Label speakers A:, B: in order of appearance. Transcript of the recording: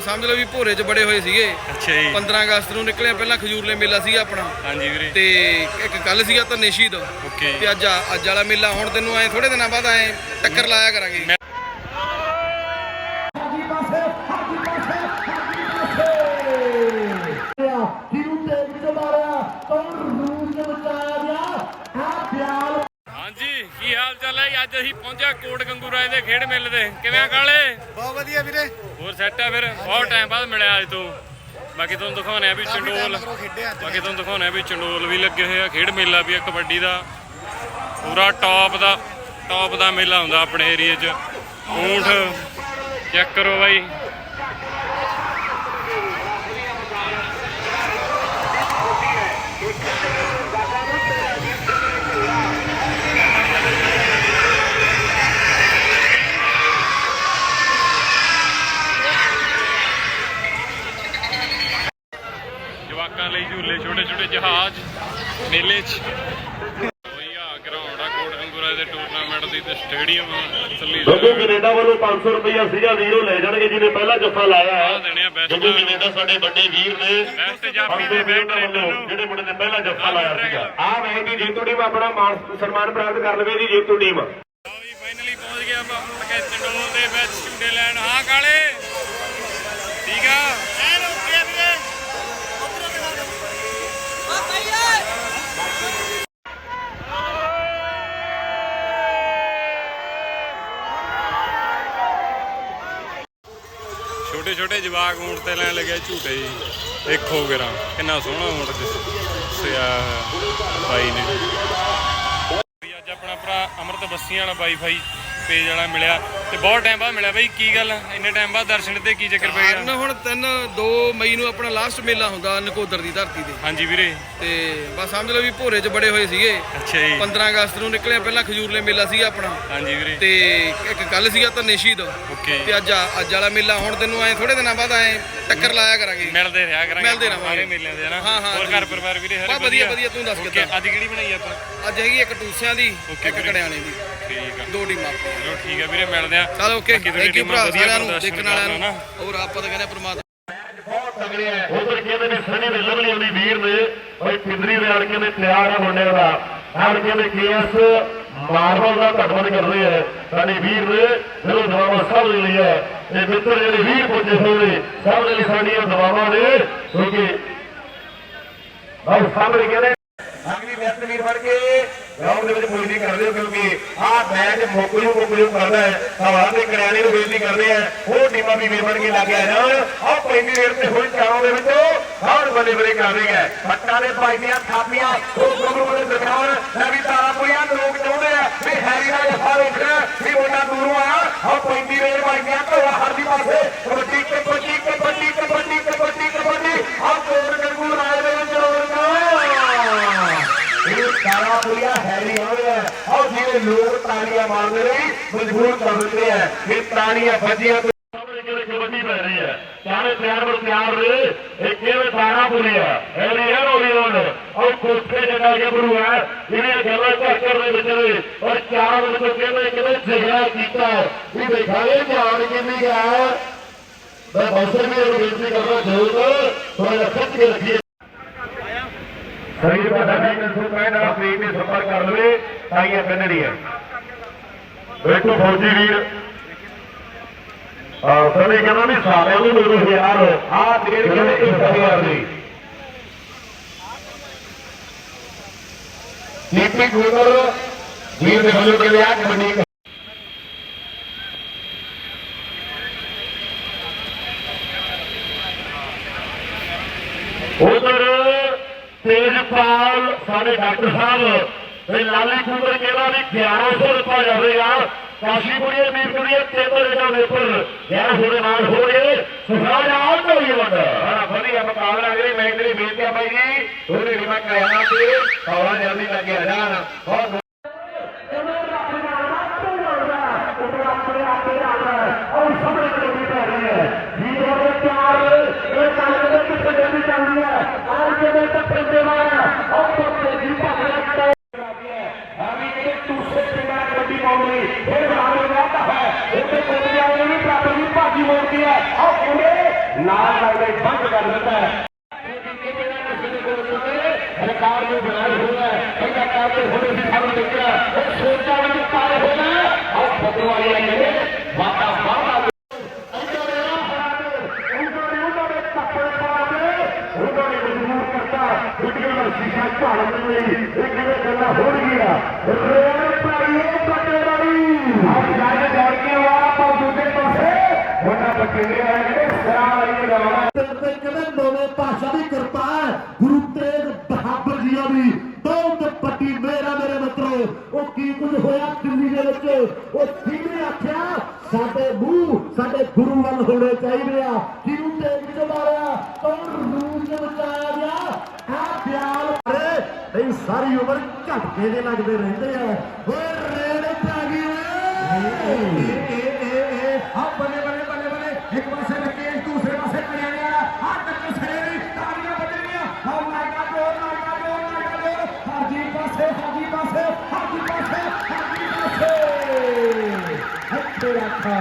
A: ਸਮਝ ਲਓ ਵੀ ਭੋਰੇ 'ਚ ਬੜੇ ਹੋਏ ਸੀਗੇ।
B: ਅੱਛਾ ਜੀ।
A: 15 ਅਗਸਤ ਨੂੰ ਨਿਕਲਿਆ ਪਹਿਲਾਂ ਖਜੂਰਲੇ ਮੇਲਾ ਸੀਗਾ ਆਪਣਾ।
B: ਹਾਂਜੀ ਵੀਰੇ।
A: ਤੇ ਇੱਕ ਕੱਲ ਸੀਗਾ ਤਾਂ ਨਿਸ਼ੀਦ
B: ਓਕੇ
A: ਤੇ ਅੱਜ ਆ- ਅੱਜ ਵਾਲਾ ਮੇਲਾ ਹੁਣ ਤੈਨੂੰ ਐ ਥੋੜੇ ਦਿਨਾਂ ਬਾਅਦ ਐ ਟੱਕਰ ਲਾਇਆ ਕਰਾਂਗੇ।
B: ਹਾਂਜੀ ਕੀ ਹਾਲ ਚਾਲ ਹੈ ਜੀ? ਅੱਜ ਅਸੀਂ ਪਹੁੰਚਿਆ ਕੋਟ ਗੰਗੂ ਰਾਏ ਦੇ ਖੇਡ ਮੇਲੇ ਤੇ। ਕਿਵੇਂ ਆ ਕਾਲੇ?
A: ਬਹੁਤ ਵਧੀਆ ਵੀਰੇ।
B: ਹੋਰ ਸੈੱਟ ਆ ਫਿਰ। ਬਹੁਤ ਟਾਈਮ ਬਾਅਦ ਮਿਲਿਆ ਅੱਜ ਤੋਂ। ਬਾਕੀ ਤੁਹਾਨੂੰ ਦਿਖਾਉਣੇ ਆ ਵੀ ਚੰਡੋਲ। ਬਾਕੀ ਤੁਹਾਨੂੰ ਦਿਖਾਉਣੇ ਆ ਵੀ ਚੰਡੋਲ ਵੀ ਲੱਗੇ ਹੋਏ ਆ। ਖੇਡ ਮੇਲਾ ਵੀ ਆ ਕਬੱਡੀ ਦਾ। ਪੂਰਾ ਟੌਪ ਦਾ ਟੌਪ ਦਾ ਮੇਲਾ ਹੁੰਦਾ ਆਪਣੇ ਏਰੀਆ 'ਚ। ਊਂਠ ਚੈੱਕ ਕਰੋ ਬਾਈ। ਜਵਾਕਾਂ ਲਈ ਝੂਲੇ ਛੋਟੇ ਛੋਟੇ ਜਹਾਜ਼ ਮੇਲੇ 'ਚ। ਉਹੀ ਆ ਗਰਾਊਂਡ ਆ ਕੋਟ ਗੰਗੂਰਾ ਦੇ ਟੂਰਨਾਮੈਂਟ ਦੀ ਤੇ ਸਟੇਡੀਅਮ ਥੱਲੀ
C: ਗੱਗੂ ਕੈਨੇਡਾ ਵੱਲੋਂ 500 ਰੁਪਇਆ ਸੀਗਾ ਵੀਰੋ ਲੈ ਜਾਣਗੇ ਜਿਹਨੇ ਪਹਿਲਾ ਜੱਫਾ ਲਾਇਆ ਹੈ। ਗੱਗੂ ਕੈਨੇਡਾ ਸਾਡੇ ਵੱਡੇ ਵੀਰ ਨੇ।
B: ਬੈਸਟ ਜਾਪੀ ਦੇ
C: 500
B: ਬੈਟ
C: ਜਿਹੜੇ ਮੁੰਡੇ ਨੇ ਪਹਿਲਾ ਜੱਫਾ ਲਾਇਆ ਸੀਗਾ।
D: ਆ। ਮੈਚ ਦੀ ਜੇਤੂ ਟੀਮ ਆਪਣਾ ਮਾਣ ਸਨਮਾਨ ਪ੍ਰਾਪਤ ਕਰ ਲਵੇ ਜੀ ਜੇਤੂ ਟੀਮ।
B: ਲਓ ਜੀ ਫਾਈਨਲੀ ਪਹੁੰਚ ਗਿਆ ਆਪਾਂ ਹੁਣ ਕੇ ਚੰਡੋਲ ਦੇ ਵਿੱਚ ਝੂਟੇ ਲੈਣ। ਹਾਂ ਕਾਲੇ। ਠੀਕ ਆ ਐਨ ਓਕੇ ਵੀਰੇ ਛੋਟੇ ਜਵਾਕ ਊਂਟ ਤੇ ਲੈਣ ਲੱਗੇ ਝੂਟੇ ਜੀ। ਦੇਖੋ ਗਰਾ ਕਿੰਨਾ ਸੋਹਣਾ ਊਂਟ ਸਿਆ ਬਾਈ ਨੇ। ਅੱਜ ਆਪਣਾ ਭਰਾ ਅਮਰਤ ਬੱਸੀਆਂ ਵਾਲਾ ਵਾਈਫਾਈ ਪੇਜ ਵਾਲਾ ਮਿਲਿਆ। ਤੇ ਬਹੁਤ ਟਾਈਮ ਬਾਅਦ ਮਿਲਿਆ ਬਈ ਕੀ ਗੱਲ ਇੰਨੇ ਟਾਈਮ ਬਾਅਦ ਦਰਸ਼ਨ ਤੇ ਕੀ ਚੱਕਰ ਪੈ
A: ਕਾਰਨ
B: ਗਿਆ
A: ਹੁਣ 3 2 ਮਈ ਨੂੰ ਆਪਣਾ ਲਾਸਟ ਮੇਲਾ ਹੁੰਦਾ ਨਕੋਦਰ ਦੀ ਧਰਤੀ ਤੇ।
B: ਹਾਂਜੀ ਵੀਰੇ।
A: ਤੇ ਬਸ ਸਮਝ ਲਓ ਵੀ ਭੋਰੇ 'ਚ ਬੜੇ ਹੋਏ ਸੀਗੇ।
B: ਅੱਛਾ ਜੀ।
A: 15 ਅਗਸਤ ਨੂੰ ਨਿਕਲਿਆ ਪਹਿਲਾਂ ਖਜੂਰਲੇ ਮੇਲਾ ਸੀਗਾ ਆਪਣਾ।
B: ਹਾਂਜੀ ਵੀਰੇ।
A: ਤੇ ਇੱਕ ਕੱਲ ਸੀਗਾ ਤਾਂ ਨਿਸ਼ੀਦ
B: ਓਕੇ।
A: ਤੇ ਅੱਜ ਅੱਜ ਵਾਲਾ ਮੇਲਾ ਹੁਣ ਤੈਨੂੰ ਐ ਥੋੜੇ ਦਿਨਾਂ ਬਾਅਦ ਐ ਟੱਕਰ ਲਾਇਆ ਕਰਾਂਗੇ।
B: ਮਿਲਦੇ ਰਿਹਾ ਕਰਾਂਗੇ
A: ਮਿਲਦੇ ਰਹਾਂਗੇ।
B: ਸਾਰੇ ਮੇਲਿਆਂ ਦੇ ਹਨਾ?
A: ਹਾਂ, ਹਾਂ,
B: ਹੋਰ। ਘਰ ਪਰਿਵਾਰ ਵੀਰੇ ਹਰੇ
A: ਵਧੀਆ, ਵਧੀਆ, ਤੂੰ ਦੱਸ ਕਿੱਦਾਂ?
B: ਅੱਜ ਕਿਹੜੀ ਬਣਾਈ ਆਪਾਂ?
A: ਅੱਜ ਹੈਗੀ ਇੱਕ ਟੂਸਿਆਂ ਦੀ ਇੱਕ। ਕੜਿਆਣੇ ਦੀ।
B: ਠੀਕ ਆ।
A: ਦੋ ਟੀਮਾਂ
B: ਚਲੋ ਠੀਕ ਆ ਵੀਰੇ ਮਿਲਦੇ ਆ।
A: ਚਲ ਓਕੇ ਥੈਂਕ ਯੂ ਭਰਾ ਸਾਰਿਆਂ ਨੂੰ ਦੇਖਣ ਵਾਲਿਆਂ ਨੂੰ। ਹੋਰ ਆਪਾਂ ਤਾਂ ਕਹਿੰਦੇ ਪ੍ਰਮਾਤਮਾ
D: ਬਹੁਤ ਤਗੜੇ ਆ
C: ਉਧਰ ਕਹਿੰਦੇ ਨੇ ਸਨੀ ਦੇ ਲਵਲੀ ਵਾਲੀ ਵੀਰ ਨੇ ਓਏ ਪਿੰਦਰੀ ਦੇ ਆੜ ਕਹਿੰਦੇ ਤਿਆਰ ਆ ਮੁੰਡੇ ਦਾ। ਆੜ ਕਹਿੰਦੇ ਕੇਐਸ ਮਾਰਵਲ ਦਾ ਧੰਨਵਾਦ ਕਰਦੇ ਆ। ਸਾਡੇ ਵੀਰ ਨੇ ਜਦੋਂ ਦਵਾਵਾਂ ਸਭ ਦੇ ਲਈ ਹੈ ਇਹ ਮਿੱਤਰ ਜਿਹੜੇ ਵੀਰ ਪੁੱਜੇ ਹੋਏ ਨੇ ਸਭ ਦੇ ਲਈ ਸਾਡੀਆਂ ਦਵਾਵਾਂ ਨੇ। ਕਿਉਂਕਿ
D: ਬਹੁਤ ਸਾਹਮਣੇ ਕਹਿੰਦੇ ਅਗਲੀ ਮੈਚ ਵੀਰ ਫੜ ਕੇ ਗਰਾਊਂਡ ਦੇ ਵਿੱਚ ਕੋਈ ਕਰਦੇ ਹੋ ਕਿਉਂਕਿ ਆਹ ਮੈਚ ਮੋਕੂ ਨੂੰ ਮੋਕੂ ਨੂੰ ਕਰਦਾ ਹੈ। ਹਵਾ ਦੇ ਕਰਿਆਣੇ ਨੂੰ ਬੇਨਤੀ ਕਰਦੇ ਆ ਉਹ ਟੀਮਾਂ ਵੀ ਵੀਰ ਫੜ ਕੇ ਲੱਗ ਗਿਆ ਜਾਣ ਆਹ ਪਹਿਲੀ ਰੇਡ ਤੇ ਹੋਈ ਚਾਰਾਂ ਦੇ ਵਿੱਚ ਹਰ ਬੱਲੇ ਬੱਲੇ ਕਰ ਰਹੀ ਹੈ। ਪੱਟਾਂ ਦੇ ਪਾਈਆਂ ਥਾਪੀਆਂ ਉਹ ਗੁਰੂ ਦੇ ਦਰਬਾਰ ਲੈ ਤਾਰਾਪੁਰੀਆਂ ਲੋਕ ਚਾਹੁੰਦੇ ਆ ਵੀ ਹੈਰੀ ਦਾ ਜਫਾ ਵੇਖਣਾ ਵੀ ਮੁੰਡਾ ਦੂਰੋਂ ਆਇਆ। ਆਹ ਪੈਂਦੀ ਰੇਡ ਪਾਈਆਂ ਘੋੜਾ ਹਰਦੀ ਪਾਸੇ ਕਬੱਡੀ ਕਬੱਡੀ ਕਬੱਡੀ ਕਬੱਡੀ ਕਬੱਡੀ ਕਬੱਡੀ ਆਹ ਕੋਰ ਗੰਗੂ ਰਾਜ ਦੇ ਵਿੱਚ ਰੋਣਾ ਇਹ ਸਾਰਾ ਪੁਰੀਆ ਹੋਇਆ ਆਹ ਜਿਹੜੇ ਲੋਕ ਤਾਲੀਆਂ ਮਾਰਦੇ ਨੇ, ਮਜਬੂਰ ਕਰ ਦਿੰਦੇ ਆ। ਇਹ ਤਾਲੀਆਂ ਵੱਜੀਆਂ ਤੋਂ
C: ਸਾਹਮਣੇ ਕਿਹੜੇ ਕਬੱਡੀ ਪੈ ਰਹੀ ਹੈ। ਚਾਰੇ ਤਿਆਰ ਬਰ ਤਿਆਰ ਨੇ ਇਹ ਕਿਵੇਂ ਤਾਰਾ ਪੁਰੀਆ ਐਲੀ ਯਾਰ ਹੋਲੀ ਹੋਣ ਔਰ ਕੋਠੇ ਜਗਾ ਕੇ ਬਰੂ ਹੈ ਇਹਨੇ ਗੱਲਾਂ ਚੱਕਰ ਦੇ ਵਿੱਚ ਨੇ। ਔਰ ਚਾਰ ਵਿੱਚ ਕਹਿੰਦੇ ਕਿਵੇਂ ਜਿਹੜਾ ਕੀਤਾ? ਵੀ ਦੇਖਾਂਗੇ ਜਾਣ ਕਿੰਨੀ ਗਿਆ ਮੈਂ ਬੌਸਰ ਵੀ ਬੇਨਤੀ ਕਰਦਾ ਜ਼ਰੂਰ ਥੋੜਾ ਜਿਹਾ ਕੇ ਰੱਖੀਏ। ਸਰੀਰ ਦਾ ਡਾਇਰੈਕਟ ਸੁਪਰ ਨਾਲ ਪ੍ਰੀਤ ਨੇ ਸੰਪਰਕ ਕਰ ਲਵੇ ਤਾਈਆਂ ਕੰਨੜੀਆਂ ਵੇਖੋ ਫੌਜੀ ਵੀਰ ਆ ਸਨੀ ਕਹਿੰਦਾ ਵੀ ਸਾਰਿਆਂ ਨੂੰ ਮੈਨੂੰ ਹਜ਼ਾਰ
D: ਆਹ ਡੇਢ ਕਿਲੇ ਇੱਕ ਹਜ਼ਾਰ ਦੀ ਨੀਤੀ ਗੁਰਦਰ ਵੀਰ ਦੇ ਵੱਲੋਂ ਕਹਿੰਦੇ ਆ ਕਬੱਡੀ
C: ਤੇਜਪਾਲ, ਸਾਡੇ ਡਾਕਟਰ ਸਾਹਿਬ ਤੇ ਲਾਲੀ ਕੁੰਦਰ ਕਹਿੰਦਾ ਵੀ 1100 ਰੁਪਏ ਜਾਵੇਗਾ ਕਾਸ਼ੀਪੁਰੀਏ ਮੀਰਪੁਰੀਏ ਤੇਤਰ ਜਿਹੜਾ ਵੇਪਰ 1100 ਦੇ ਨਾਲ ਹੋ ਗਏ ਸੁਖਰਾਜ ਆਉਟ ਹੋ ਗਿਆ ਬੰਦਾ
D: ਬੜਾ ਵਧੀਆ, ਮੁਕਾਬਲਾ ਅਗਲੀ ਮੈਚ ਦੀ ਬੇਨਤੀ ਆ ਬਾਈ ਜੀ। ਦੋਨੇ ਮੈਂ ਕਰਿਆਣਾ ਤੇ ਹਵਾ ਜਲਦੀ ਲੱਗੇ ਜਾਣ। ਬਹੁਤ
E: ਔਰ ਸਾਹਮਣੇ ਕਿਹੜੀ ਪੈ ਰਹੀ ਹੈ ਵੀਰੋ ਦੇ ਚਾਰ ਇਹ ਕਾਲੇ ਦੇ ਕਿੱਥੇ ਜਲਦੀ ਚੱਲਦੀ ਹੈ ਔਰ ਜਿਵੇਂ ਟੱਪੇ ਦੇ ਵਾਲਾ ਔਰ ਟੱਪੇ ਦੀ ਭਾਗਿਆ ਅਭੀ ਇਹ ਦੂਸਰੇ ਟੀਮਾਂ ਕਬੱਡੀ ਪਾਉਣੀ ਫਿਰ ਬਾਹਰ ਜਾਤਾ ਹੈ। ਇੱਥੇ ਕੋਲ ਜਾਣੇ ਵੀ ਪ੍ਰਾਪਤ ਦੀ ਭਾਜੀ ਮੋੜਦੀ ਹੈ ਔਰ ਉਹਨੇ ਨਾਲ ਲੱਗਦੇ ਬੰਦ ਕਰ ਦਿੱਤਾ ਹੈ। ਸਰਕਾਰ ਨੂੰ ਬਣਾਇਆ ਹੋਇਆ ਹੈ। ਇਹਦਾ ਕਾਬਲ ਹੋਣੇ ਦੀ ਸਾਨੂੰ ਦੇਖਿਆ ਉਹ ਸੋਚਾਂ ਵਿੱਚ ਪਾਏ ਹੋਣਾ ਔਰ ਫਤਵਾਲੀਆਂ ਨੇ। ਵਾਦਾ ਵਾਦਾ ਉਹਨਾਂ ਨੇ ਉਹਨਾਂ ਦੇ ਕੱਪੜੇ ਪਾ ਕੇ ਉਹਨਾਂ ਨੇ ਮਜਬੂਰ ਕਰਤਾ। ਵੀਡੀਓ ਦਾ ਦੋਵੇਂ ਭਾਸ਼ਾ ਦੀ ਕਿਰਪਾ ਗੁਰੂ ਤੇਗ ਬਹਾਦਰ ਜੀਆਂ ਦੀ ਬਹੁਤ ਪੱਟੀ ਮੇਰਾ ਮੇਰੇ ਮਿੱਤਰੋ ਉਹ ਕੀ ਕੁਝ ਹੋਇਆ ਦਿੱਲੀ ਦੇ ਵਿੱਚ ਉਹ ਕਿਹਨੇ ਆਖਿਆ ਸਾਡੇ ਮੂੰਹ ਸਾਡੇ ਗੁਰੂ ਵੱਲ ਹੋਣੇ ਚਾਹੀਦੇ ਆ ਕਿਉਂ ਤੇਗ ਚਲਾਇਆ ਕੌਣ ਰੂਪ ਦੇ ਵਿੱਚ ਆਇਆ ਗਿਆ ਆ ਪਿਆਲ ਨਹੀਂ ਸਾਰੀ ਉਮਰ ਝਟਕੇ ਦੇ ਲੱਗਦੇ ਰਹਿੰਦੇ ਆ। পাশে হাজি পাশে হাজি পাশে হাজি পাশে হাতে রাখা